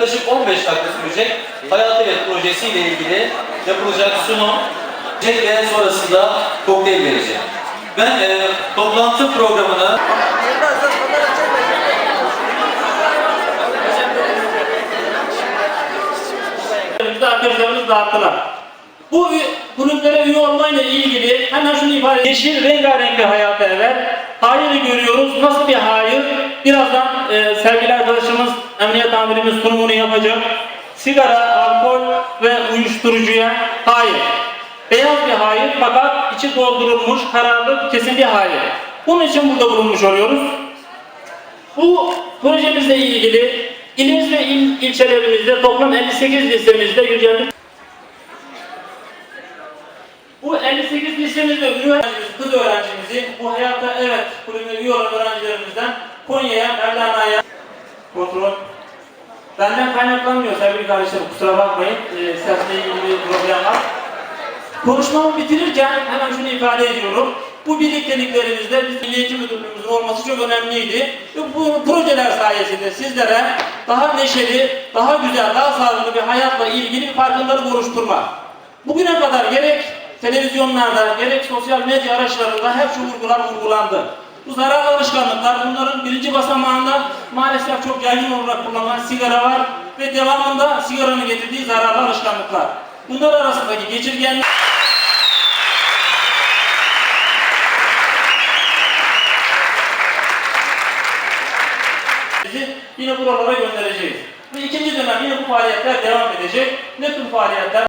Yaklaşık 15 dakika sürecek Hayat Evet projesiyle ilgili yapılacak sunum ve sonrasında kokteyl verecek. Ben e, toplantı programını arkadaşlarımız dağıttılar. Bu kulüplere üye olmayla ilgili hemen şunu ifade edeyim. Yeşil rengarenk bir hayata evvel. Hayırı görüyoruz. Nasıl bir hayır? Birazdan e, sevgili arkadaşımız, emniyet amirimiz sunumunu yapacak. Sigara, alkol ve uyuşturucuya hayır. Beyaz bir hayır fakat içi doldurulmuş, kararlı, kesin bir hayır. Bunun için burada bulunmuş oluyoruz. Bu projemizle ilgili ilimiz ve il, ilçelerimizde toplam 58 lisemizde 150 bu 58 lisemizde üniversite kız öğrencimizi bu hayatta evet olan öğrencilerimizden Konya'ya, Mevlana'ya kontrol benden kaynaklanmıyor sevgili kardeşlerim kusura bakmayın ee, sesle ilgili bir problem var. Konuşmamı bitirirken hemen şunu ifade ediyorum. Bu birlikteliklerimizde biz Milli Eğitim Müdürlüğümüzün olması çok önemliydi. Bu projeler sayesinde sizlere daha neşeli, daha güzel, daha sağlıklı bir hayatla ilgili bir farkındalık oluşturmak. Bugüne kadar gerek televizyonlarda, gerek sosyal medya araçlarında hep şu vurgular vurgulandı. Bu zararlı alışkanlıklar, bunların birinci basamağında maalesef çok yaygın olarak kullanılan sigara var ve devamında sigaranın getirdiği zararlı alışkanlıklar. Bunlar arasındaki geçirgenlik yine buralara göndereceğiz. Ve ikinci dönem yine bu faaliyetler devam edecek. Ne tür faaliyetler?